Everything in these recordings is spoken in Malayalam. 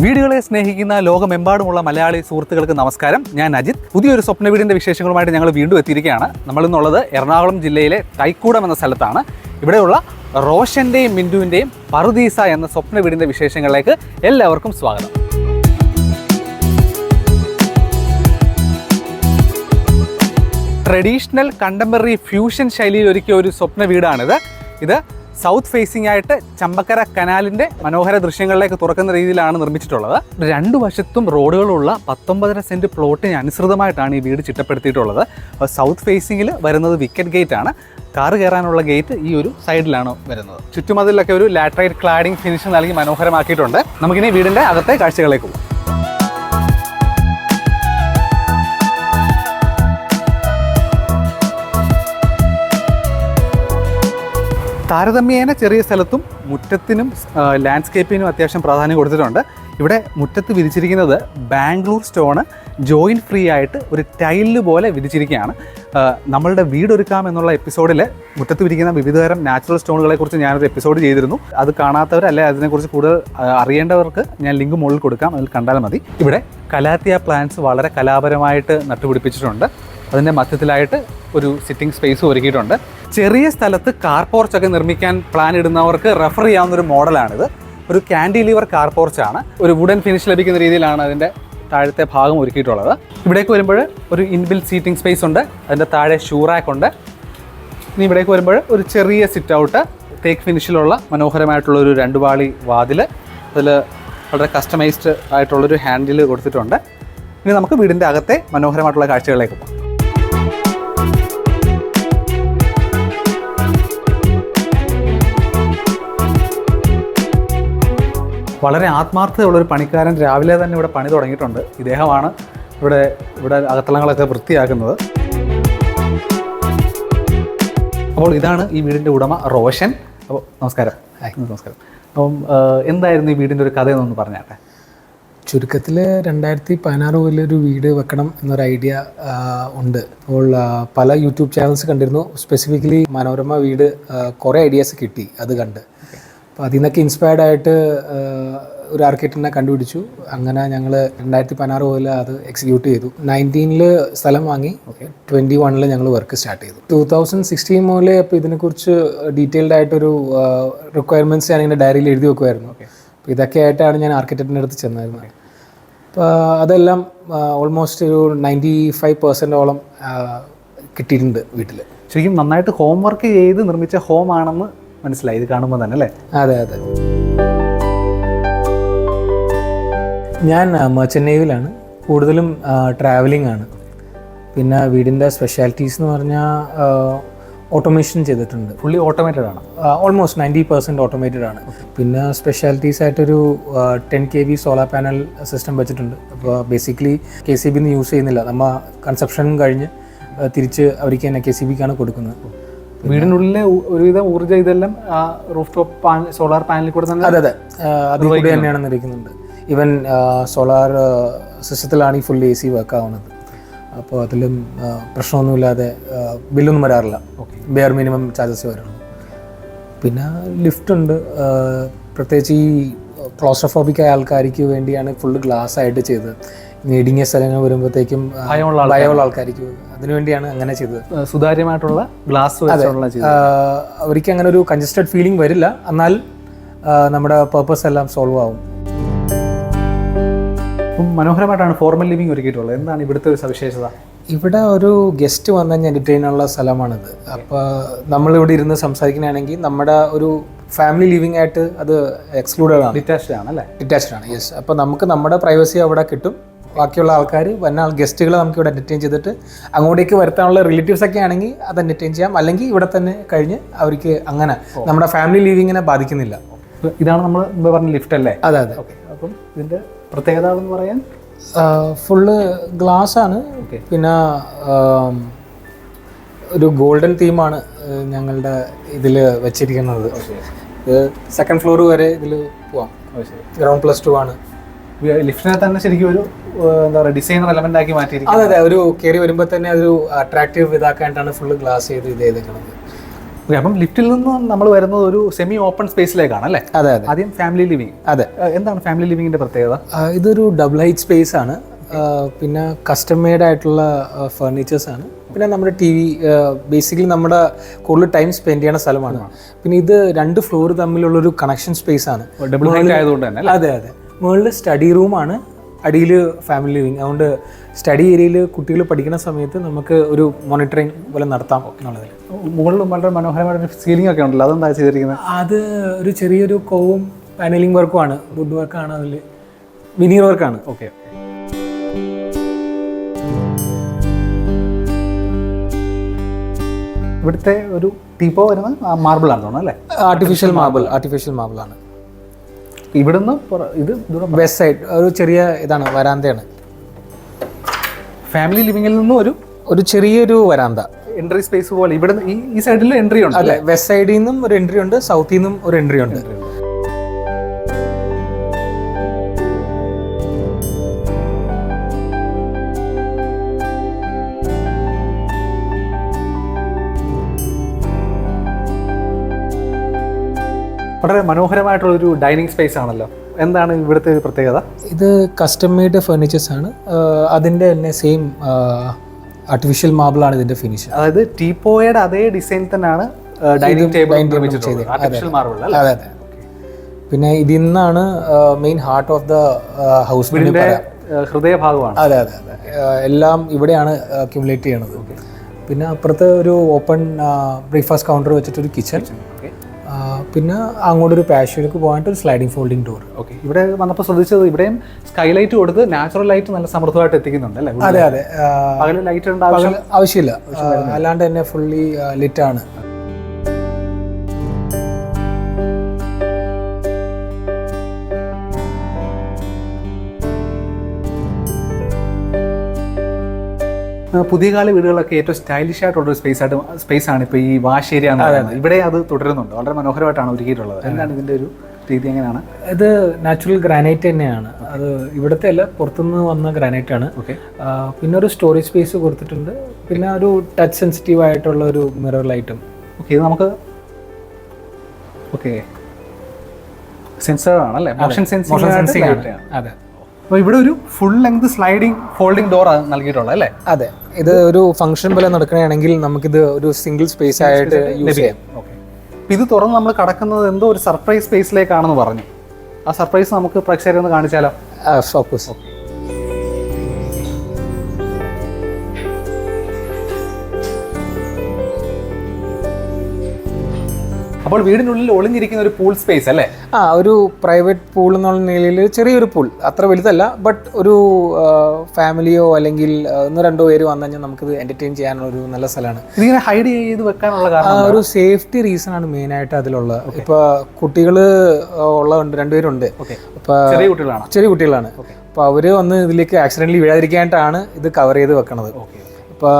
വീടുകളെ സ്നേഹിക്കുന്ന ലോകമെമ്പാടുമുള്ള മലയാളി സുഹൃത്തുക്കൾക്ക് നമസ്കാരം. ഞാൻ അജിത്. പുതിയൊരു സ്വപ്ന വീടിന്റെ വിശേഷങ്ങളുമായിട്ട് ഞങ്ങൾ വീണ്ടും എത്തിയിരിക്കുകയാണ്. നമ്മളിന്നുള്ളത് എറണാകുളം ജില്ലയിലെ തൈക്കൂടം എന്ന സ്ഥലത്താണ്. ഇവിടെയുള്ള റോഷന്റെയും മിന്റുവിന്റെയും പറുദീസ എന്ന സ്വപ്ന വീടിന്റെ വിശേഷങ്ങളിലേക്ക് എല്ലാവർക്കും സ്വാഗതം. ട്രഡീഷണൽ കണ്ടംപററി ഫ്യൂഷൻ ശൈലിയിൽ ഒരുക്കിയ ഒരു സ്വപ്ന വീടാണിത്. ഇത് സൗത്ത് ഫേസിംഗ് ആയിട്ട് ചമ്പക്കര കനാലിന്റെ മനോഹര ദൃശ്യങ്ങളിലേക്ക് തുറക്കുന്ന രീതിയിലാണ് നിർമ്മിച്ചിട്ടുള്ളത്. രണ്ട് വശത്തും റോഡുകളുള്ള പത്തൊമ്പതര സെന്റ് പ്ലോട്ടിന് അനുസൃതമായിട്ടാണ് ഈ വീട് ചിട്ടപ്പെടുത്തിയിട്ടുള്ളത്. സൗത്ത് ഫേസിംഗിൽ വരുന്നത് വിക്കറ്റ് ഗേറ്റ് ആണ്. കാർ കയറാനുള്ള ഗേറ്റ് ഈ ഒരു സൈഡിലാണ് വരുന്നത്. ചുറ്റുമതിലൊക്കെ ഒരു ലാറ്ററൈറ്റ് ക്ലാഡിംഗ് ഫിനിഷ് നൽകി മനോഹരമാക്കിയിട്ടുണ്ട്. നമുക്കിനി വീടിന്റെ അകത്തെ കാഴ്ചകളിലേക്ക് പോകും. താരതമ്യേന ചെറിയ സ്ഥലത്തും മുറ്റത്തിനും ലാൻഡ്സ്കേപ്പിനും അത്യാവശ്യം പ്രാധാന്യം കൊടുത്തിട്ടുണ്ട്. ഇവിടെ മുറ്റത്ത് വിരിച്ചിരിക്കുന്നത് ബാംഗ്ലൂർ സ്റ്റോണ്. ജോയിന്റ് ഫ്രീ ആയിട്ട് ഒരു ടൈലിൽ പോലെ വിരിച്ചിരിക്കുകയാണ്. നമ്മളുടെ വീടൊരുക്കാം എന്നുള്ള എപ്പിസോഡിൽ മുറ്റത്ത് വിരിക്കുന്ന വിവിധതരം നാച്ചുറൽ സ്റ്റോണുകളെ കുറിച്ച് ഞാനൊരു എപ്പിസോഡ് ചെയ്തിരുന്നു. അത് കാണാത്തവർ അല്ലെ അതിനെക്കുറിച്ച് കൂടുതൽ അറിയേണ്ടവർക്ക് ഞാൻ ലിങ്ക് മുകളിൽ കൊടുക്കാം. അതിൽ കണ്ടാൽ മതി. ഇവിടെ കലാത്തിയ പ്ലാന്റ്സ് വളരെ കലാപരമായിട്ട് നട്ടുപിടിപ്പിച്ചിട്ടുണ്ട്. അതിന്റെ മധ്യത്തിലായിട്ട് ഒരു സിറ്റിംഗ് സ്പേസ് ഒരുക്കിയിട്ടുണ്ട്. ചെറിയ സ്ഥലത്ത് കാർ പോർച്ചൊക്കെ നിർമ്മിക്കാൻ പ്ലാൻ ഇടുന്നവർക്ക് റെഫർ ചെയ്യാവുന്ന ഒരു മോഡലാണിത് ഒരു ക്യാൻഡിലിവർ കാർ പോർച്ചാണ് ഒരു വുഡൻ ഫിനിഷ് ലഭിക്കുന്ന രീതിയിലാണ് അതിന്റെ താഴത്തെ ഭാഗം ഒരുക്കിയിട്ടുള്ളത്. ഇവിടേക്ക് വരുമ്പോൾ ഒരു ഇൻബിൽ സീറ്റിംഗ് സ്പേസ് ഉണ്ട്. അതിന്റെ താഴെ ഷൂ റാക്ക് ഉണ്ട്. ഇനി ഇവിടേക്ക് വരുമ്പോൾ ഒരു ചെറിയ സിറ്റ് ഔട്ട് തേക്ക് ഫിനിഷിലുള്ള മനോഹരമായിട്ടുള്ള ഒരു രണ്ട് പാളി വാതിൽ അതിൽ വളരെ കസ്റ്റമൈസ്ഡ് ആയിട്ടുള്ളൊരു ഹാൻഡിൽ കൊടുത്തിട്ടുണ്ട്. ഇനി നമുക്ക് വീടിന്റെ അകത്തെ മനോഹരമായിട്ടുള്ള കാഴ്ചകളിലേക്ക് പോകാം. വളരെ ആത്മാർത്ഥതയുള്ള ഒരു പണിക്കാരൻ രാവിലെ തന്നെ ഇവിടെ പണി തുടങ്ങിയിട്ടുണ്ട്. ഇദ്ദേഹമാണ് ഇവിടെ ഇവിടെ അകത്തളങ്ങളൊക്കെ വൃത്തിയാക്കുന്നത്. അപ്പോൾ ഇതാണ് ഈ വീടിന്റെ ഉടമ റോഷൻ. അപ്പോൾ നമസ്കാരം. നമസ്കാരം. അപ്പം എന്തായിരുന്നു ഈ വീടിന്റെ ഒരു കഥ എന്നൊന്ന് പറഞ്ഞാട്ടെ? ചുരുക്കത്തിൽ രണ്ടായിരത്തി പതിനാറ് മുതൽ ഒരു വീട് വെക്കണം എന്നൊരു ഐഡിയ ഉണ്ട്. അപ്പോൾ പല യൂട്യൂബ് ചാനൽസ് കണ്ടിരുന്നു. സ്പെസിഫിക്കലി മനോരമ വീട് കുറേ ഐഡിയാസ് കിട്ടി അത് കണ്ട്. അപ്പോൾ അതിൽ നിന്നൊക്കെ ഇൻസ്പയർഡ് ആയിട്ട് ഒരു ആർക്കിടെക്റ്റിനെ കണ്ടുപിടിച്ചു. അങ്ങനെ ഞങ്ങൾ രണ്ടായിരത്തി പതിനാറ് മുതൽ അത് എക്സിക്യൂട്ട് ചെയ്തു. നയന്റീനിൽ സ്ഥലം വാങ്ങി. ട്വന്റി വണ്ണിൽ ഞങ്ങൾ വർക്ക് സ്റ്റാർട്ട് ചെയ്തു. ടൂ തൗസൻഡ് സിക്സ്റ്റീൻ മുതലേ അപ്പോൾ ഇതിനെക്കുറിച്ച് ഡീറ്റെയിൽഡ് ആയിട്ടൊരു റിക്വയർമെന്റ്സ് ഞാൻ ഇങ്ങനെ ഡയറിയിൽ എഴുതി വെക്കുമായിരുന്നു അപ്പോൾ ഇതൊക്കെ ആയിട്ടാണ് ഞാൻ ആർക്കിടെക്റ്റിന്റെ അടുത്ത് ചെന്നായിരുന്നത്. അപ്പോൾ അതെല്ലാം ഓൾമോസ്റ്റ് ഒരു നയന്റി ഫൈവ് പെർസെന്റോളം കിട്ടിയിട്ടുണ്ട് വീട്ടിൽ ശരിക്കും നന്നായിട്ട് ഹോംവർക്ക് ചെയ്ത് നിർമ്മിച്ച ഹോം ആണെന്ന് മനസ്സിലായി. ഇത് കാണുമ്പോൾ തന്നെ അല്ലേ? അതെ അതെ. ഞാൻ ചെന്നൈയിലാണ്. നേവിലാണ് കൂടുതലും ട്രാവലിംഗ് ആണ്. പിന്നെ വീടിന്റെ സ്പെഷ്യാലിറ്റീസ് എന്ന് പറഞ്ഞാൽ ഓട്ടോമേഷൻ ചെയ്തിട്ടുണ്ട്. ഫുള്ളി ഓട്ടോമേറ്റഡ് ആണ്. ഓൾമോസ്റ്റ് നയന്റി പെർസെന്റ് ഓട്ടോമേറ്റഡ് ആണ്. പിന്നെ സ്പെഷ്യാലിറ്റീസ് ആയിട്ടൊരു ten K V solar panel system വെച്ചിട്ടുണ്ട്. അപ്പോൾ ബേസിക്കലി കെ സി ബിന്ന് യൂസ് ചെയ്യുന്നില്ല. നമ്മൾ കൺസെപ്ഷൻ കഴിഞ്ഞ് തിരിച്ച് അവർക്ക് തന്നെ കെ സി ബിക്കാണ് കൊടുക്കുന്നത്. വീടിനുള്ളിലെ ഒരുവിധ ഊർജം ഇതെല്ലാം റൂഫ് ടോപ്പ് സോളാർ പാനലിൽ കൂടെ തന്നെ അതെ അതെ. അതിൽ കൂടി തന്നെയാണ് നിൽക്കുന്നുണ്ട് ഈവൻ സോളാർ സിസ്റ്റത്തിലാണ് ഈ ഫുൾ എ സി വർക്ക് ആവുന്നത്. അപ്പോൾ അതിലും പ്രശ്നമൊന്നുമില്ലാതെ ബില്ലൊന്നും വരാറില്ല. ബെയർ മിനിമം ചാർജസ് വരുള്ളൂ. പിന്നെ ലിഫ്റ്റ് ഉണ്ട്. പ്രത്യേകിച്ച് ഈ ക്ലോസ്ട്രോഫോബിക് ആയ ആൾക്കാർക്ക് വേണ്ടിയാണ് ഫുള്ള് ഗ്ലാസ് ആയിട്ട് ചെയ്തത്. ഇനി ഇടുങ്ങിയ സ്ഥലങ്ങൾ വരുമ്പോഴത്തേക്കും ഭയമുള്ള ഭയമുള്ള ആൾക്കാർക്ക് അതിനുവേണ്ടിയാണ് അങ്ങനെ ചെയ്തത്. സുതാര്യമായിട്ടുള്ള ഗ്ലാസ് അവർക്ക് അങ്ങനെ ഒരു കൺജസ്റ്റഡ് ഫീലിംഗ് വരില്ല. എന്നാൽ നമ്മുടെ പേർപ്പസ് എല്ലാം സോൾവ് ആവും. മനോഹരമായിട്ടാണ് ഫോർമൽ ലിവിംഗ് ഒരുക്കിയിട്ടുള്ളത്. എന്താണ് ഇവിടുത്തെ ഒരു സവിശേഷത? ഇവിടെ ഒരു ഗസ്റ്റ് വന്നു കഴിഞ്ഞാൽ എന്റർടൈൻ ഉള്ള സ്ഥലമാണിത്. അപ്പോൾ നമ്മളിവിടെ ഇരുന്ന് സംസാരിക്കുകയാണെങ്കിൽ നമ്മുടെ ഒരു ഫാമിലി ലിവിംഗ് ആയിട്ട് അത് എക്സ്ക്ലൂഡഡ് ആണ്. ഡിറ്റാച്ച്ഡ് ആണ് അല്ലേ? ഡിറ്റാച്ച്ഡ് ആണ് യെസ് അപ്പോൾ നമുക്ക് നമ്മുടെ പ്രൈവസി അവിടെ കിട്ടും. ബാക്കിയുള്ള ആൾക്കാർ വന്ന ഗസ്റ്റുകളെ നമുക്ക് ഇവിടെ എന്റർടൈൻ ചെയ്തിട്ട് അങ്ങോട്ടേക്ക് വരുത്താനുള്ള റിലേറ്റീവ്സ് ഒക്കെ ആണെങ്കിൽ അത് എന്റർടൈൻ ചെയ്യാം. അല്ലെങ്കിൽ ഇവിടെ തന്നെ കഴിഞ്ഞ് അവർക്ക് അങ്ങനെ നമ്മുടെ ഫാമിലി ലീവിങ്ങിനെ ബാധിക്കുന്നില്ല. ഇതാണ് നമ്മൾ മുമ്പ് പറഞ്ഞ ലിഫ്റ്റ് അല്ലേ? അതെ അതെ. ഓക്കെ. അപ്പം ഇതിന്റെ പ്രത്യേകത എന്ന് പറയാൻ? ഫുള്ള് ഗ്ലാസ് ആണ്. പിന്നെ ഒരു ഗോൾഡൻ തീമാണ് ഞങ്ങളുടെ ഇതിൽ വെച്ചിരിക്കുന്നത്. സെക്കൻഡ് ഫ്ലോർ വരെ ഇതിൽ പോവാം. ഗ്രൗണ്ട് പ്ലസ് ടു ആണ്. ലിഫ്റ്റിനെ തന്നെ ശരിക്കും ഒരു എന്താ പറയുക ഡിസൈനർ എലമെന്റ് ആക്കി മാറ്റിയിരിക്കും അതെ അതെ ഒരു കയറി വരുമ്പോൾ തന്നെ അതൊരു അട്രാക്റ്റീവ് ഇതാക്കാനായിട്ടാണ് ഫുള്ള് ഗ്ലാസ് ചെയ്ത് ഇത് ചെയ്തേക്കുന്നത് ഓക്കെ അപ്പം ലിഫ്റ്റിൽ നിന്ന് നമ്മൾ വരുന്നത് ഒരു സെമി ഓപ്പൺ സ്പേസിലേക്കാണ് അല്ലേ? അതെ അതെ. ആദ്യം ഫാമിലി ലിവിങ് അതെ. എന്താണ് ഫാമിലി ലിവിങ്ങിന്റെ പ്രത്യേകത? ഇതൊരു ഡബിൾ ഹൈറ്റ് സ്പേസ് ആണ്. പിന്നെ കസ്റ്റം മെയ്ഡ് ആയിട്ടുള്ള ഫർണിച്ചേഴ്സ് ആണ്. പിന്നെ നമ്മുടെ ടി വി ബേസിക്കലി നമ്മുടെ കൂടുതൽ ടൈം സ്പെൻഡ് ചെയ്യുന്ന സ്ഥലമാണ്. പിന്നെ ഇത് രണ്ട് ഫ്ലോർ തമ്മിലുള്ള ഒരു കണക്ഷൻ സ്പേസ് ആണ്. ഡബിൾ ഹൈറ്റ് ആയതുകൊണ്ട് തന്നെ അതെ അതെ. മുകളിൽ സ്റ്റഡി റൂമാണ് അടിയിൽ ഫാമിലി ലിവിങ് അതുകൊണ്ട് സ്റ്റഡി ഏരിയയിൽ കുട്ടികൾ പഠിക്കുന്ന സമയത്ത് നമുക്ക് ഒരു മോണിറ്ററിങ് പോലെ നടത്താം എന്നുള്ളതിൽ മുകളിൽ വളരെ മനോഹരമായിട്ട് സീലിംഗ് ഒക്കെ ഉണ്ടല്ലോ. അതെന്താ ചെയ്തിരിക്കുന്നത് അത് ഒരു ചെറിയൊരു കോവും പാനലിംഗ് വർക്കുമാണ് വുഡ് വർക്കാണ് അതിൽ വിനീർ വർക്കാണ് ഓക്കെ ഇവിടുത്തെ ഒരു ടീപ്പോ വരുന്നത്? മാർബിൾ ആണെന്ന് തോന്നുന്നു അല്ലേ? ആർട്ടിഫിഷ്യൽ മാർബിൾ ആർട്ടിഫിഷ്യൽ മാർബിൾ ആണ്. ഇവിടുന്ന് ഇത് വെസ്റ്റ് സൈഡ് ഒരു ചെറിയ ഇതാണ് വരാന്തയാണ്. ഫാമിലി ലിവിംഗിൽ നിന്നും ഒരു ഒരു ചെറിയൊരു വരാന്ത. എൻട്രി സ്പേസ് പോലെ ഇവിടെ ഈ സൈഡിൽ എൻട്രി ഉണ്ട് അതെ വെസ്റ്റ് സൈഡിൽ നിന്നും ഒരു എൻട്രി ഉണ്ട് സൗത്തിൽ നിന്നും ഒരു എൻട്രി ഉണ്ട്. വളരെ മനോഹരമായിട്ടുള്ള ഒരു ഡൈനിങ് സ്പേസ് ആണല്ലോ. എന്താണ് ഇവിടുത്തെ ഒരു പ്രത്യേകത? ഇത് കസ്റ്റം മെയ്ഡ് ഫർണിച്ചേഴ്സ് ആണ്. അതിന്റെ അതിന്റെ തന്നെ സെയിം ആർട്ടിഫിഷ്യൽ മാർബിൾ ആണ് ഇതിന്റെ ഫിനിഷ് അതായത് ടീപ്പോയുടെ അതേ ഡിസൈൻ തന്നെയാണ് ഡൈനിങ് ടേബിൾ ആർട്ടിഫിഷ്യൽ മാർബിൾ അതെ അതെ. പിന്നെ ഇതിൽ നിന്നാണ് main heart of the house ഹൃദയഭാഗമാണ്. അതെ അതെ അതെ. എല്ലാം ഇവിടെയാണ് അക്യുമുലേറ്റ് ചെയ്യണത്. പിന്നെ അപ്പുറത്ത് ഒരു ഓപ്പൺ ബ്രേക്ക്ഫാസ്റ്റ് കൗണ്ടർ വെച്ചിട്ടൊരു കിച്ചൺ പിന്നെ അങ്ങോട്ടൊരു പാഷ്യൂർക്ക് പോകാനായിട്ട് ഒരു സ്ലൈഡിംഗ് ഫോൾഡിങ് ഡോർ ഓക്കെ ഇവിടെ വന്നപ്പോൾ ശ്രദ്ധിച്ചത് ഇവിടെയും സ്കൈ ലൈറ്റ് കൊടുത്ത് നാച്ചുറൽ ലൈറ്റ് നല്ല സമൃദ്ധമായിട്ട് എത്തിക്കുന്നുണ്ട് അല്ലേ? അതെ അതെ. ലൈറ്റ് ആവശ്യമില്ല. അല്ലാണ്ട് തന്നെ ഫുള്ളി ലിറ്റ് ആണ്. പുതിയ കാല വീടുകളൊക്കെ ഏറ്റവും സ്റ്റൈലിഷ് ആയിട്ടുള്ള സ്പേസ് ആയിട്ട് സ്പേസ് ആണ് ഇപ്പോൾ ഈ വാഷ് ഏരിയ എന്ന് പറയുന്നത്. ഇവിടെ അത് തുടരുന്നുണ്ട്. വളരെ മനോഹരമായിട്ടാണ് ഒരുക്കിയിട്ടുള്ളത്. എന്താണ് ഇതിന്റെ ഒരു രീതി എങ്ങനെയാണ്? ഇത് നാച്ചുറൽ ഗ്രാനൈറ്റ് തന്നെയാണ്. അത് ഇവിടുത്തെ അല്ല പുറത്തുനിന്ന് വന്ന ഗ്രാനൈറ്റ് ആണ്. ഓക്കെ പിന്നെ ഒരു സ്റ്റോറേജ് സ്പേസ് കൊടുത്തിട്ടുണ്ട്. പിന്നെ ഒരു ടച്ച് സെൻസിറ്റീവ് ആയിട്ടുള്ള ഒരു മിറർ ലൈറ്റും ഓക്കെ ഇത് നമുക്ക് ഓക്കെ സെൻസർ ആണല്ലേ? മോഷൻ സെൻസിംഗ് അതെ. അപ്പോൾ ഇവിടെ ഒരു full length sliding folding door ആണ് നൽകിയിട്ടുള്ളത് അല്ലേ? അതെ. ഇത് ഒരു ഫംഗ്ഷൻ പോലെ നടക്കുകയാണെങ്കിൽ നമുക്കിത് ഒരു സിംഗിൾ സ്പേസ് ആയിട്ട് യൂസ് ചെയ്യാം. ഓക്കെ ഇത് തുറന്ന് നമ്മൾ കടക്കുന്നത് എന്തോ ഒരു സർപ്രൈസ് സ്പേസിലേക്കാണെന്ന് പറഞ്ഞു. ആ സർപ്രൈസ് നമുക്ക് പ്രേക്ഷകരെ ഒന്ന് കാണിച്ചാലോ? ഫോക്കസ് അപ്പോൾ വീടിനുള്ളിൽ ഒളിഞ്ഞിരിക്കുന്ന ഒരു പൂൾ സ്പേസ് അല്ലേ? ആ ഒരു പ്രൈവറ്റ് പൂൾ എന്നുള്ള നിലയിൽ ചെറിയൊരു പൂൾ അത്ര വലുതല്ല ബട്ട് ഒരു ഫാമിലിയോ അല്ലെങ്കിൽ ഒന്ന് രണ്ടോ പേര് വന്നു കഴിഞ്ഞാൽ നമുക്കിത് എന്റർടൈൻ ചെയ്യാനുള്ള ഒരു നല്ല സ്ഥലമാണ്. ഇതിങ്ങനെ ഹൈഡ് ചെയ്ത് വെക്കാനുള്ള കാരണം ഒരു സേഫ്റ്റി റീസൺ ആണ് മെയിൻ ആയിട്ട് അതിലുള്ളത്. ഇപ്പൊ കുട്ടികൾ ഉള്ളതുണ്ട് രണ്ടുപേരുണ്ട് ഓക്കെ ചെറിയ കുട്ടികളാണ്? ചെറിയ കുട്ടികളാണ്. അപ്പൊ അവർ വന്ന് ഇതിലേക്ക് ആക്സിഡന്റലി വീഴാതിരിക്കാനായിട്ടാണ് ഇത് കവർ ചെയ്ത് വെക്കണത്. ഓക്കെ ഇപ്പൊ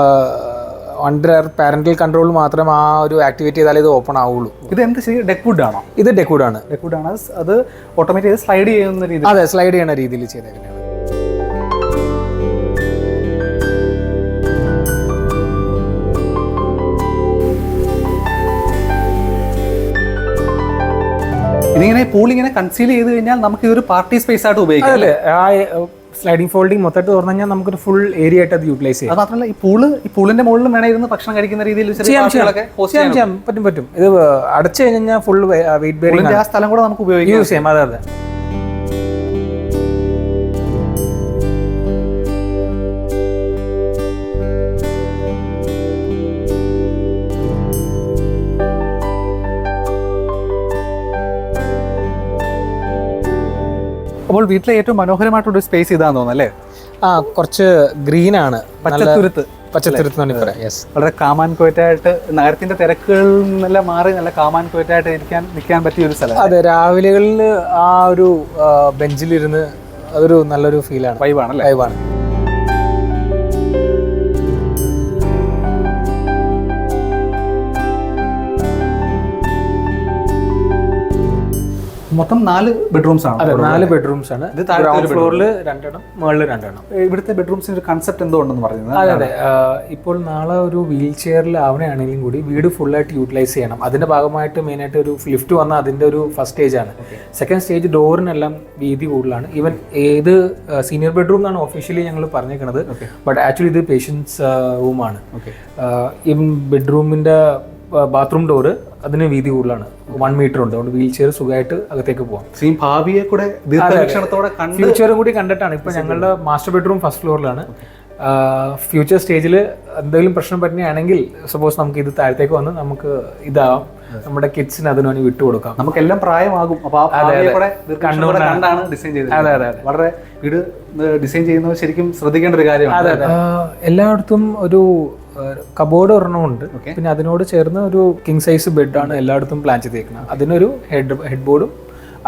അണ്ടർ പാരന്റൽ കൺട്രോൾ മാത്രം ആ ഒരു ആക്ടിവേറ്റ് ചെയ്താലേ ഇത് ഓപ്പൺ ആവുള്ളൂ. ഇത് എന്ത് ശരി ഡെക്വുഡ് ആണോ? ഇത് ഡെക്വുഡ് ആണ്. ഡെക്വുഡ് ആണ്. അത് ഓട്ടോമാറ്റിക് സ്ലൈഡ് ചെയ്യുന്ന രീതി അതെ സ്ലൈഡ് ചെയ്യുന്ന രീതിയിൽ ചെയ്തേക്കുന്നത്. ഇതിങ്ങനെ പൂൾ ഇങ്ങനെ കൺസീൽ ചെയ്ത് കഴിഞ്ഞാൽ നമുക്ക് ഇതൊരു പാർട്ടി സ്പേസ് ആയിട്ട് ഉപയോഗിക്കാം അല്ലേ? ആ സ്ലൈഡിംഗ് ഫോൾഡിംഗ് മൊത്തമായിട്ട് തുറന്നു കഴിഞ്ഞാൽ നമുക്കൊരു ഫുൾ ഏരിയ ആയിട്ട് അത് യൂട്ടിലൈസ് ചെയ്യാം. അത് മാത്രമല്ല ഈ പൂൾ ഈ പൂളിന്റെ മുകളിലും വേണേ ഇരുന്ന് ഭക്ഷണം കഴിക്കുന്ന രീതിയിൽ ചെയ്യാം, ചെയ്യാം. പറ്റും പറ്റും. ഇത് അടച്ചു കഴിഞ്ഞാൽ ഫുൾ വെയിറ്റ് ബെയറിംഗ് ആ സ്ഥലം കൂടെ നമുക്ക് ഉപയോഗിക്കാം. യൂസ് ചെയ്യാം. അതെ അതെ. അപ്പോൾ വീട്ടിലെ ഏറ്റവും മനോഹരമായിട്ടുള്ള സ്പേസ് ഇതാന്ന് തോന്നുന്നു അല്ലേ? ആ കുറച്ച് ഗ്രീൻ ആണ്. പച്ചത്തുരുത്ത്. പച്ചത്തുരുത്ത് യെസ് വളരെ കാമാൻ കോയറ്റായിട്ട് നഗരത്തിന്റെ തിരക്കുകളിൽ നിന്നെല്ലാം മാറി നല്ല കാമാൻ കോയറ്റായിട്ട് ഇരിക്കാൻ നിൽക്കാൻ പറ്റിയ ഒരു സ്ഥലം അതെ രാവിലെകളിൽ ആ ഒരു ബെഞ്ചിലിരുന്ന് അതൊരു നല്ലൊരു ഫീലാണ് വൈബാണല്ലേ ലൈവാണ് മൊത്തം നാല് ബെഡ്റൂംസ് ആണ് അതെ നാല് ബെഡ്റൂംസ് ആണ്. ഇത് താഴത്തെ ഗ്രൗണ്ട് ഫ്ലോറിൽ രണ്ടെണ്ണം മുകളിൽ രണ്ടെണ്ണം. ഇവിടുത്തെ ബെഡ്റൂംസിന് ഒരു കൺസെപ്റ്റ് എന്തോ ഉണ്ടെന്ന് പറയുന്നത് അതെ. അതെ ഇപ്പോൾ നാളെ ഒരു വീൽ ചെയറിൽ ആവണയാണെങ്കിലും കൂടി വീട് ഫുള്ളായിട്ട് യൂട്ടിലൈസ് ചെയ്യണം. അതിന്റെ ഭാഗമായിട്ട് മെയിൻ ആയിട്ട് ഒരു ലിഫ്റ്റ് വന്ന അതിന്റെ ഒരു ഫസ്റ്റ് സ്റ്റേജ് ആണ്. സെക്കൻഡ് സ്റ്റേജ് ഡോറിനെല്ലാം വീതി കൂടുതലാണ്. ഈവൻ ഏത് സീനിയർ ബെഡ്റൂം എന്നാണ് ഒഫീഷ്യലി ഞങ്ങൾ പറഞ്ഞേക്കുന്നത് ബട്ട് ആക്ച്വലി ഇത് പേഷ്യൻസ് റൂമാണ് ഈവൻ ഈ ബെഡ്റൂമിന്റെ ബാത്റൂം ഡോറ് അതിന് വീതി കൂടുതലാണ്. വൺ മീറ്റർ ഉണ്ട്. അതുകൊണ്ട് വീൽ ചെയർ സുഖമായിട്ട് അകത്തേക്ക് പോകാം ഈ ഭാവിയെ കൂടെ ഫ്യൂച്ചറും കൂടി കണ്ടിട്ടാണ്. ഇപ്പൊ ഞങ്ങളുടെ മാസ്റ്റർ ബെഡ്റൂം ഫസ്റ്റ് ഫ്ലോറിലാണ് ഫ്യൂച്ചർ സ്റ്റേജിൽ എന്തെങ്കിലും പ്രശ്നം പറ്റുകയാണെങ്കിൽ സപ്പോസ് നമുക്ക് ഇത് താഴത്തേക്ക് വന്ന് നമുക്ക് ഇതാവാം. നമ്മുടെ കിഡ്സിന് അതിന് വേണ്ടി വിട്ടുകൊടുക്കാം നമുക്കെല്ലാം പ്രായമാകും. അപ്പൊ ആ ഭാവിയെ കൂടെ ദീർഘവീക്ഷണത്തോടെ കണ്ടാണ് ഡിസൈൻ ചെയ്തത്. അതെ അതെ അതെ. വളരെ വീട് ഡിസൈൻ ചെയ്യുന്നവർ ശരിക്കും ശ്രദ്ധിക്കേണ്ട ഒരു കാര്യമാണ്. എല്ലായിടത്തും ഒരു കബോർഡ് ഒരെണ്ണമുണ്ട് പിന്നെ അതിനോട് ചേർന്ന് ഒരു കിങ് സൈസ് ബെഡാണ് എല്ലായിടത്തും പ്ലാൻ ചെയ്തേക്കുന്നത്. അതിനൊരു ഹെഡ് ഹെഡ് ബോർഡും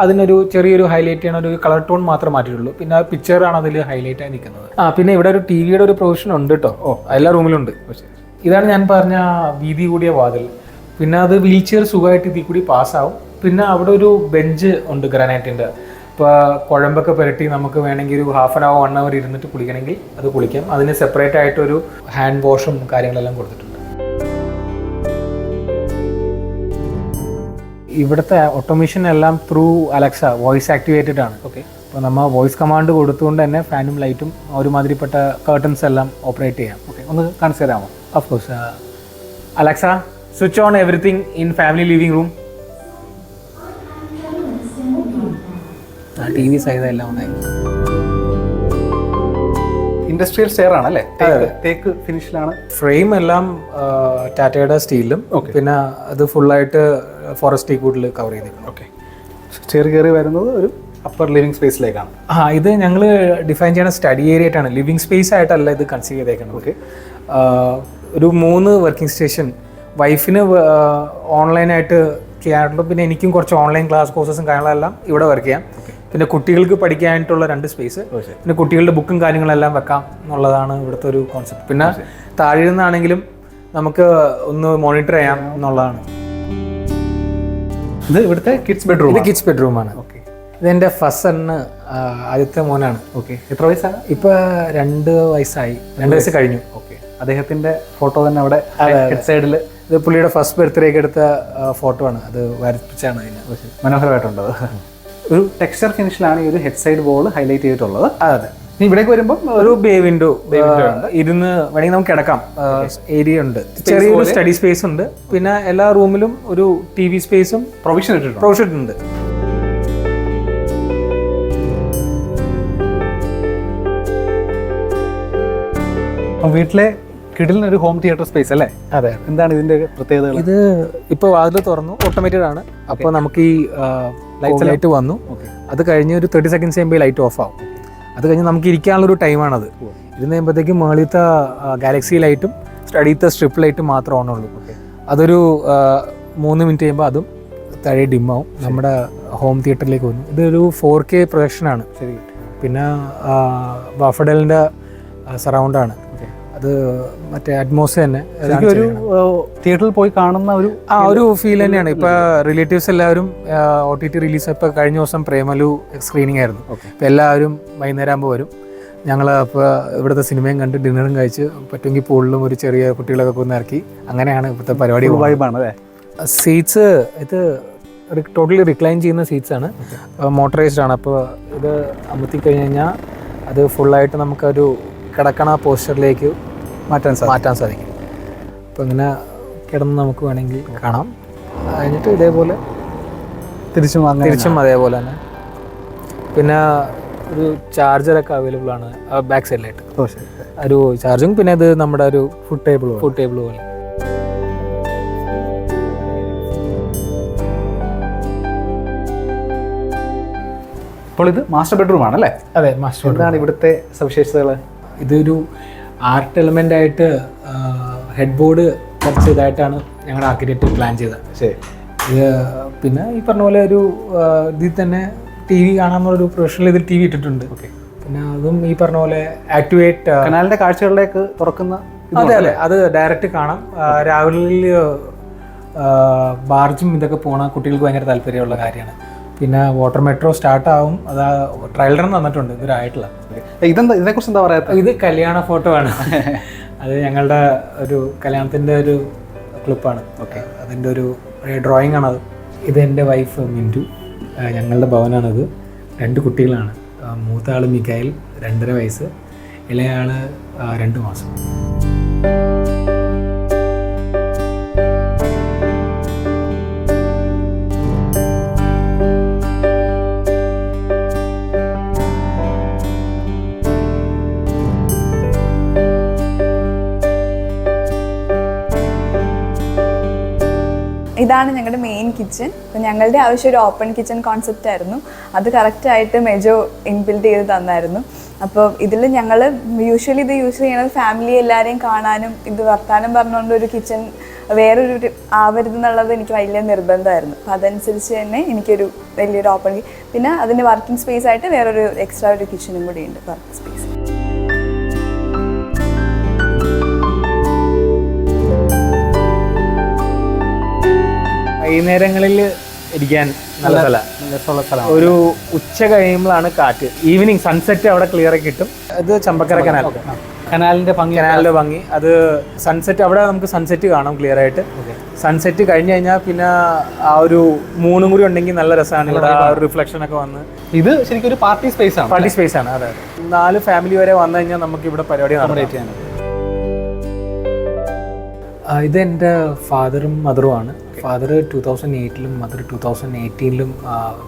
അതിനൊരു ചെറിയൊരു ഹൈലൈറ്റ് ചെയ്യണ ഒരു കളർ ടോൺ മാത്രമേ മാറ്റിയിട്ടുള്ളൂ. പിന്നെ ആ പിക്ചറാണ് അതിൽ ഹൈലൈറ്റ് ആയി നിൽക്കുന്നത്. ആ പിന്നെ ഇവിടെ ഒരു ടി വിയുടെ ഒരു പ്രൊവിഷൻ ഉണ്ട് കേട്ടോ ഓ. എല്ലാ റൂമിലുണ്ട് ഇതാണ് ഞാൻ പറഞ്ഞ വീതി കൂടിയ വാതിൽ. പിന്നെ അത് വീൽ ചെയർ സുഖമായിട്ട് ഇതിൽ കൂടി പാസ്സാവും പിന്നെ അവിടെ ഒരു ബെഞ്ച് ഉണ്ട് ഗ്രാനൈറ്റിന്റെ ഇപ്പോൾ കുഴമ്പൊക്കെ പുരട്ടി നമുക്ക് വേണമെങ്കിൽ ഒരു half an hour one hour ഇരുന്നിട്ട് കുളിക്കണമെങ്കിൽ അത് കുളിക്കാം. അതിന് സെപ്പറേറ്റ് ആയിട്ടൊരു ഹാൻഡ് വാഷും കാര്യങ്ങളെല്ലാം കൊടുത്തിട്ടുണ്ട്. ഇവിടുത്തെ ഓട്ടോമേഷൻ എല്ലാം ത്രൂ അലക്സ വോയിസ് ആക്ടിവേറ്റഡ് ആണ്. ഓക്കെ അപ്പോൾ നമ്മൾ വോയിസ് കമാൻഡ് കൊടുത്തുകൊണ്ട് തന്നെ ഫാനും ലൈറ്റും ഒരുമാതിരിപ്പെട്ട കേർട്ടൻസ് എല്ലാം ഓപ്പറേറ്റ് ചെയ്യാം. ഓക്കെ ഒന്ന് കൺസിഡർ തരാമോ of course Alexa switch on everything in family living room T V side എല്ലാം ഉണ്ടായി ഇൻഡസ്ട്രിയൽ സ്റ്റെയർ ആണ് അല്ലേ? തേക്ക് ഫിനിഷിലാണ് ഫ്രെയിം എല്ലാം ടാറ്റയുടെ സ്റ്റീലിലും. പിന്നെ അത് ഫുള്ളായിട്ട് ഫോറസ്റ്റ് കൂട്ടിൽ കവർ ചെയ്തിട്ടുണ്ട് ഓക്കെ സ്റ്റെയർ കയറി വരുന്നത് ഒരു അപ്പർ ലിവിംഗ് സ്പേസിലേക്കാണ് ആ ഇത് ഞങ്ങൾ ഡിഫൈൻ ചെയ്യുന്ന സ്റ്റഡി ഏരിയ ആയിട്ടാണ്. ലിവിങ് സ്പേസ് ആയിട്ടല്ല ഇത് കൺസീവ് ചെയ്തേക്കുന്നത്. ഓക്കെ ഒരു മൂന്ന് വർക്കിംഗ് സ്റ്റേഷൻ വൈഫിന് ഓൺലൈനായിട്ട് ചെയ്യാറുള്ളൂ പിന്നെ എനിക്കും കുറച്ച് ഓൺലൈൻ ക്ലാസ് കോഴ്സസും കാര്യങ്ങളെല്ലാം ഇവിടെ വർക്ക് ചെയ്യാം. പിന്നെ കുട്ടികൾക്ക് പഠിക്കാനായിട്ടുള്ള രണ്ട് സ്പേസ് പിന്നെ കുട്ടികളുടെ ബുക്കും കാര്യങ്ങളെല്ലാം വെക്കാം എന്നുള്ളതാണ് ഇവിടുത്തെ ഒരു കോൺസെപ്റ്റ് പിന്നെ താഴെ നിന്നാണെങ്കിലും നമുക്ക് ഒന്ന് മോണിറ്റർ ചെയ്യാം എന്നുള്ളതാണ്. ഇത് ഇവിടുത്തെ കിഡ്സ് ബെഡ്റൂം ഇത് കിഡ്സ് ബെഡ്റൂമാണ് ഓക്കെ ഇതെന്റെ സണ്ണ് ആദ്യത്തെ മോനാണ്. ഓക്കെ എത്ര വയസ്സാണ്? ഇപ്പം രണ്ട് വയസ്സായി. രണ്ട് വയസ്സ് കഴിഞ്ഞു. ഓക്കെ അദ്ദേഹത്തിന്റെ ഫോട്ടോ തന്നെ അവിടെ സൈഡിൽ ഇത് പുള്ളിയുടെ ഫസ്റ്റ് ബർത്ത്ഡേക്ക് എടുത്ത ഫോട്ടോ ആണ്. അത് വരപ്പിച്ചാണ് അതിന്. മനോഹരമായിട്ടുണ്ട്. ഒരു ടെക്സ്ചർ ഫിനിഷിലാണ് ഈ ഒരു ഹെഡ് സൈഡ് ബോൾ ഹൈലൈറ്റ് ചെയ്തിട്ടുള്ളത്. അതെ. ഇവിടേക്ക് വരുമ്പോൾ ഒരു ബേ വിൻഡോ ഇരുന്ന് വേണമെങ്കിൽ നമുക്ക് കിടക്കാം. ഏരിയ ഉണ്ട്. ചെറിയൊരു സ്റ്റഡി സ്പേസ് ഉണ്ട്. പിന്നെ എല്ലാ റൂമിലും ഒരു ടി വി സ്പേസും പ്രൊവിഷൻ ഇട്ടിട്ടുണ്ട്. പ്രൊവിഷൻ ഉണ്ട് അപ്പം വീട്ടിലെ കിടിലിന് ഒരു ഹോം തിയേറ്റർ സ്പേസ് അല്ലേ? അതെ. എന്താണ് ഇതിന്റെ പ്രത്യേകത ഇത് ഇപ്പൊ വാതിൽ തുറന്നു ഓട്ടോമേറ്റഡ് ആണ്. അപ്പോൾ നമുക്ക് ഈ ലൈറ്റ് ലൈറ്റ് വന്നു. അത് കഴിഞ്ഞ് ഒരു തേർട്ടി സെക്കൻഡ്സ് കഴിയുമ്പോൾ ലൈറ്റ് ഓഫ് ആവും. അത് കഴിഞ്ഞ് നമുക്ക് ഇരിക്കാനുള്ളൊരു ടൈമാണത് ഇരുന്ന് കഴിയുമ്പോഴത്തേക്കും മേളിത്ത ഗാലക്സി ലൈറ്റും സ്റ്റഡീത്ത സ്ട്രിപ്പ് ലൈറ്റും മാത്രം ഓണുള്ളൂ അതൊരു മൂന്ന് മിനിറ്റ് കഴിയുമ്പോൾ അതും താഴെ ഡിമ്മാവും നമ്മുടെ ഹോം തിയേറ്ററിലേക്ക് വന്നു. ഇതൊരു ഫോർ കെ പ്രൊജക്ഷനാണ് ശരി. പിന്നെ ബഫഡലിന്റെ സറൗണ്ടാണ് അത് മറ്റേ അറ്റ്മോസ് തന്നെ ഒരു തിയേറ്ററിൽ പോയി കാണുന്ന ഒരു ആ ഒരു ഫീൽ തന്നെയാണ്. ഇപ്പൊ റിലേറ്റീവ്സ് എല്ലാവരും ഒ ടി ടി റിലീസ് ഇപ്പൊ കഴിഞ്ഞ ദിവസം പ്രേമലു സ്ക്രീനിങ് ആയിരുന്നു. ഇപ്പൊ എല്ലാവരും വൈകുന്നേരം ആകുമ്പോൾ വരും. ഞങ്ങൾ അപ്പോൾ ഇവിടുത്തെ സിനിമയും കണ്ട് ഡിന്നറും കഴിച്ച് പറ്റുമെങ്കിൽ പൂളിലും ഒരു ചെറിയ കുട്ടികളൊക്കെ ഒന്ന് ഇറക്കി. അങ്ങനെയാണ് ഇവിടുത്തെ പരിപാടി വൈബാണ് അല്ലേ സീറ്റ്സ് ഇത് ടോട്ടലി റിക്ലൈൻ ചെയ്യുന്ന സീറ്റ്സ് ആണ്. മോട്ടറൈസ്ഡ് ആണ്. അപ്പോൾ ഇത് അമർത്തി കഴിഞ്ഞ് കഴിഞ്ഞാൽ അത് ഫുള്ളായിട്ട് നമുക്കൊരു കിടക്കണ പോസ്റ്ററിലേക്ക് മാറ്റാൻ സാധിക്കും. മാറ്റാൻ സാധിക്കും. അപ്പോൾ ഇങ്ങനെ കിടന്ന് നമുക്ക് വേണമെങ്കിൽ കാണാം. കഴിഞ്ഞിട്ട് ഇതേപോലെ തിരിച്ചും തിരിച്ചും അതേപോലെ തന്നെ. പിന്നെ ഒരു ചാർജറൊക്കെ അവൈലബിൾ ആണ് ബാക്ക് സൈഡിലായിട്ട് ഒരു ചാർജിങ് പിന്നെ ഇത് നമ്മുടെ ഒരു ഫുഡ് ടേബിൾ ഫുഡ് ടേബിൾ പോലെ. അപ്പോൾ ഇത് മാസ്റ്റർ ബെഡ്റൂം ആണല്ലേ? അല്ലേ അതെ മാസ്റ്റർ എന്താണ് ഇവിടുത്തെ സവിശേഷതകൾ ഇതൊരു ആർട്ട് എലമെന്റ് ആയിട്ട് ഹെഡ് ബോർഡ് കുറച്ച് ഇതായിട്ടാണ് ഞങ്ങളുടെ ആർക്കിടെക്ട് പ്ലാൻ ചെയ്തത്. ശരി. ഇത് പിന്നെ ഈ പറഞ്ഞ പോലെ ഒരു ഇതിൽ തന്നെ ടി വി കാണാമെന്നുള്ളൊരു പ്രൊഫഷണൽ ഇതിൽ ടി വി ഇട്ടിട്ടുണ്ട്. ഓക്കെ പിന്നെ അതും ഈ പറഞ്ഞ പോലെ ആക്ടിവേറ്റ് കനാലിന്റെ കാഴ്ചകളിലേക്ക് തുറക്കുന്ന അതെ അതെ. അത് ഡയറക്റ്റ് കാണാം. രാവിലെ ബാർജും ഇതൊക്കെ പോണ കുട്ടികൾക്ക് ഭയങ്കര താല്പര്യമുള്ള കാര്യമാണ്. പിന്നെ വാട്ടർ മെട്രോ സ്റ്റാർട്ട് ആവും. അത് ട്രയൽ റൺ തന്നിട്ടുണ്ട് ഇതൊരായിട്ടില്ല ഇതെന്താ ഇതിനെക്കുറിച്ച് എന്താ പറയാ ഇത് കല്യാണ ഫോട്ടോ ആണ്. അത് ഞങ്ങളുടെ ഒരു കല്യാണത്തിന്റെ ഒരു ക്ലിപ്പാണ്. ഓക്കെ. അതിന്റെ ഒരു ഡ്രോയിങ് ആണത് ഇത് എന്റെ വൈഫ് മിന്റു. ഞങ്ങളുടെ ഭവനാണിത്. രണ്ട് കുട്ടികളാണ്. മൂത്ത ആൾ മിക്കായിൽ രണ്ടര വയസ്സ്. ഇളയാൾ രണ്ട് മാസം. ഇതാണ് ഞങ്ങളുടെ മെയിൻ കിച്ചൺ അപ്പം ഞങ്ങളുടെ ആവശ്യം ഒരു ഓപ്പൺ കിച്ചൺ കോൺസെപ്റ്റ് ആയിരുന്നു. അത് കറക്റ്റായിട്ട് മെജോ ഇൻബിൽഡ് ചെയ്ത് തന്നായിരുന്നു. അപ്പോൾ ഇതിൽ ഞങ്ങൾ യൂഷ്വലി ഇത് യൂസ് ചെയ്യണത് ഫാമിലി എല്ലാവരെയും കാണാനും ഇത് വർത്താനം പറഞ്ഞുകൊണ്ട് ഒരു കിച്ചൺ വേറൊരു ആവരുത് എന്നുള്ളത് എനിക്ക് വലിയ നിർബന്ധമായിരുന്നു. അപ്പോൾ അതനുസരിച്ച് തന്നെ എനിക്കൊരു വലിയൊരു ഓപ്പൺ പിന്നെ അതിന്റെ വർക്കിംഗ് സ്പേസ് ആയിട്ട് വേറൊരു എക്സ്ട്രാ ഒരു കിച്ചനും കൂടി ഉണ്ട് വർക്കിംഗ് സ്പേസ് വൈകുന്നേരങ്ങളിൽ ഇരിക്കാൻ നല്ല സ്ഥലം. നല്ല സ്ഥലമാണ്. ഒരു ഉച്ച കഴിയുമ്പോഴാണ് കാറ്റ്. ഈവനിങ് സൺസെറ്റ് അവിടെ ക്ലിയർ ആയി കിട്ടും. അത് ചമ്പക്കര കനാൽ കനാലിന്റെ ഭംഗി കനാലിന്റെ ഭംഗി. അത് സൺസെറ്റ് അവിടെ നമുക്ക് സൺസെറ്റ് കാണാം ക്ലിയർ ആയിട്ട്. സൺസെറ്റ് കഴിഞ്ഞു കഴിഞ്ഞാൽ പിന്നെ ആ ഒരു മൂന്നും കൂടി ഉണ്ടെങ്കിൽ നല്ല രസമാണ്. ഇവിടെ ആ ഒരു റിഫ്ലക്ഷൻ ഒക്കെ വന്ന്. ഇത് ശരിക്കും ഒരു പാർട്ടി സ്പേസ് ആണ്. പാർട്ടി സ്പേസ് ആണ്. അതെ നാല് ഫാമിലി വരെ വന്നു കഴിഞ്ഞാൽ നമുക്ക് ഇവിടെ പരിപാടി നടത്താം. ചെയ്യാൻ ഇത് എന്റെ ഫാദറും മദറുമാണ് ഫാദർ ടു തൗസൻഡ് എയ്റ്റിലും മദർ ടു തൗസൻഡ് എയ്റ്റീനിലും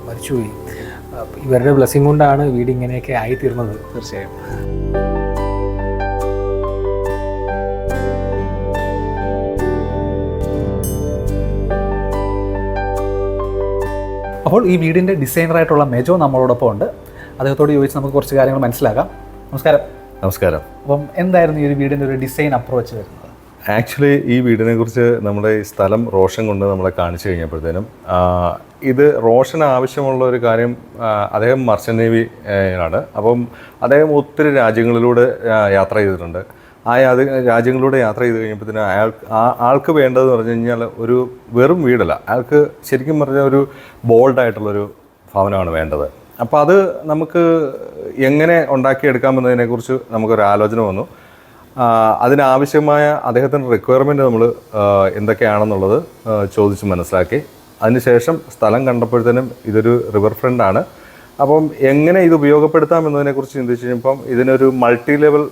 മരിച്ചുപോയി. ഇവരുടെ ബ്ലെസ്സിങ് കൊണ്ടാണ് വീട് ഇങ്ങനെയൊക്കെ ആയിത്തീർന്നത്. തീർച്ചയായും. അപ്പോൾ ഈ വീടിന്റെ ഡിസൈനറായിട്ടുള്ള മെജോ നമ്മളോടൊപ്പം ഉണ്ട്. അദ്ദേഹത്തോട് ചോദിച്ച് നമുക്ക് കുറച്ച് കാര്യങ്ങൾ മനസ്സിലാക്കാം. നമസ്കാരം. നമസ്കാരം. അപ്പം എന്തായിരുന്നു ഈ ഒരു വീടിന്റെ ഒരു ഡിസൈൻ അപ്രോച്ച് വരുന്നത്? ആക്ച്വലി ഈ വീടിനെ കുറിച്ച് നമ്മുടെ ഈ സ്ഥലം റോഷൻ കൊണ്ട് നമ്മളെ കാണിച്ചു കഴിഞ്ഞപ്പോഴത്തേനും ഇത് റോഷന് ആവശ്യമുള്ള ഒരു കാര്യം അദ്ദേഹം മർച്ചൻ നേവി ആണ് അപ്പം അദ്ദേഹം ഒത്തിരി രാജ്യങ്ങളിലൂടെ യാത്ര ചെയ്തിട്ടുണ്ട്. ആ രാജ്യങ്ങളിലൂടെ യാത്ര ചെയ്ത് കഴിഞ്ഞപ്പോഴത്തേനും അയാൾ ആൾക്ക് വേണ്ടതെന്ന് പറഞ്ഞു കഴിഞ്ഞാൽ ഒരു വെറും വീടല്ല. അയാൾക്ക് ശരിക്കും പറഞ്ഞാൽ ഒരു ബോൾഡായിട്ടുള്ളൊരു ഭവനമാണ് വേണ്ടത്. അപ്പോൾ അത് നമുക്ക് എങ്ങനെ ഉണ്ടാക്കിയെടുക്കാമെന്നതിനെക്കുറിച്ച് നമുക്കൊരു ആലോചന വന്നു. അതിനാവശ്യമായ അദ്ദേഹത്തിന്റെ റിക്വയർമെന്റ് നമ്മൾ എന്തൊക്കെയാണെന്നുള്ളത് ചോദിച്ച് മനസ്സിലാക്കി. അതിനുശേഷം സ്ഥലം കണ്ടപ്പോഴത്തേനും ഇതൊരു റിവർ ഫ്രണ്ടാണ് അപ്പം എങ്ങനെ ഇത് ഉപയോഗപ്പെടുത്താം എന്നതിനെക്കുറിച്ച് ചിന്തിച്ച് കഴിഞ്ഞപ്പം ഇതിനൊരു മൾട്ടി ലെവൽ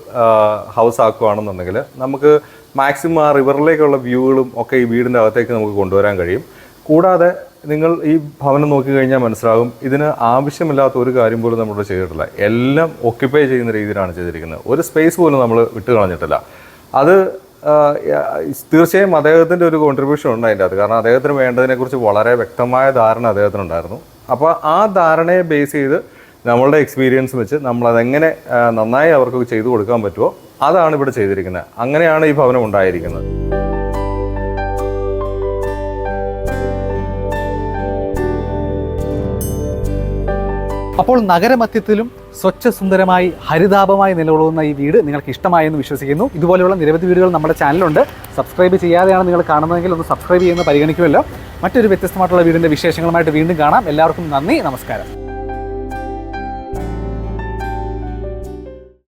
ഹൗസ് ആക്കുകയാണെന്നുണ്ടെങ്കിൽ നമുക്ക് മാക്സിമം ആ റിവറിലേക്കുള്ള വ്യൂകളും ഒക്കെ ഈ വീടിന്റെ അകത്തേക്ക് നമുക്ക് കൊണ്ടുവരാൻ കഴിയും. കൂടാതെ നിങ്ങൾ ഈ ഭവനം നോക്കിക്കഴിഞ്ഞാൽ മനസ്സിലാകും. ഇതിന് ആവശ്യമില്ലാത്ത ഒരു കാര്യം പോലും നമ്മളിവിടെ ചെയ്തിട്ടില്ല. എല്ലാം ഒക്യുപ്പൈ ചെയ്യുന്ന രീതിയിലാണ് ചെയ്തിരിക്കുന്നത്. ഒരു സ്പേസ് പോലും നമ്മൾ വിട്ടു കളഞ്ഞിട്ടില്ല. അത് തീർച്ചയായും അദ്ദേഹത്തിന്റെ ഒരു കോൺട്രിബ്യൂഷൻ ഉണ്ട് അതിന്റെ അത് കാരണം അദ്ദേഹത്തിന് വേണ്ടതിനെക്കുറിച്ച് വളരെ വ്യക്തമായ ധാരണ അദ്ദേഹത്തിനുണ്ടായിരുന്നു. അപ്പോൾ ആ ധാരണയെ ബേസ് ചെയ്ത് നമ്മളുടെ എക്സ്പീരിയൻസ് വെച്ച് നമ്മളതെങ്ങനെ നന്നായി അവർക്ക് ചെയ്തു കൊടുക്കാൻ പറ്റുമോ അതാണ് ഇവിടെ ചെയ്തിരിക്കുന്നത്. അങ്ങനെയാണ് ഈ ഭവനം ഉണ്ടായിരിക്കുന്നത്. അപ്പോൾ നഗരമധ്യത്തിലും സ്വച്ഛസുന്ദരമായി ഹരിതാപമായി നിലകൊള്ളുന്ന ഈ വീട് നിങ്ങൾക്ക് ഇഷ്ടമായെന്ന് വിശ്വസിക്കുന്നു. ഇതുപോലെയുള്ള നിരവധി വീടുകൾ നമ്മുടെ ചാനലുണ്ട് സബ്സ്ക്രൈബ് ചെയ്യാതെയാണ് നിങ്ങൾ കാണുന്നതെങ്കിൽ ഒന്ന് സബ്സ്ക്രൈബ് ചെയ്യുന്ന പരിഗണിക്കുമല്ലോ. മറ്റൊരു വ്യത്യസ്തമായിട്ടുള്ള വീടിന്റെ വിശേഷങ്ങളുമായിട്ട് വീണ്ടും കാണാം. എല്ലാവർക്കും നന്ദി നമസ്കാരം.